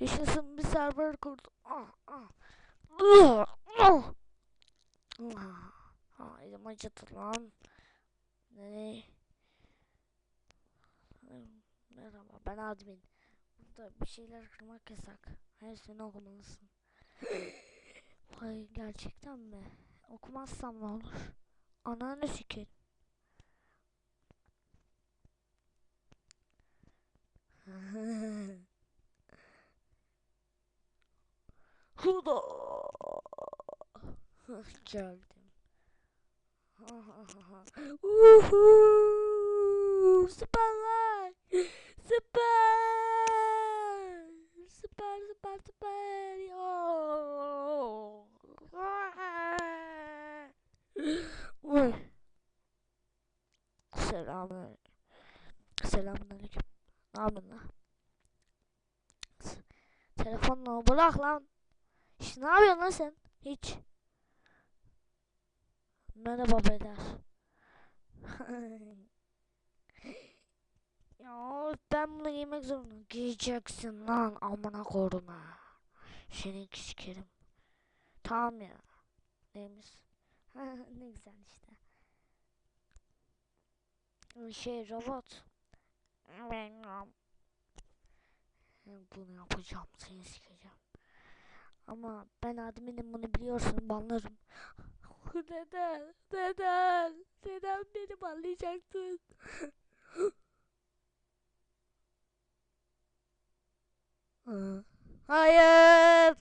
Yaşasın bir server kurdum. Ah, ah. Ah, ah. Ah, elim acıdı lan. Ne? Merhaba ben admin. Burada bir şeyler kırmak yasak. Hepsini okumalısın. Vay gerçekten mi? Okumazsam ne olur? Ananı sikeyim. Huda. Geldim. Uhu! Süperler. Süper. Süper süper süper. Uy. Selamün. Selamun aleyküm. Ne yapıyorsun lan? Telefonla bırak lan. Ne yapıyorsun lan sen? Hiç. Merhaba beyler. ya ben bunu giymek zorunda. Giyeceksin lan amına koruma. Seni sikerim. Tamam ya. Neymiş? ne güzel işte. Şey robot. Bilmiyorum. Bunu yapacağım. Seni sikeceğim. Ama ben adminim bunu biliyorsun banlarım. neden? Neden? Neden beni banlayacaksın? Hı. Hayır.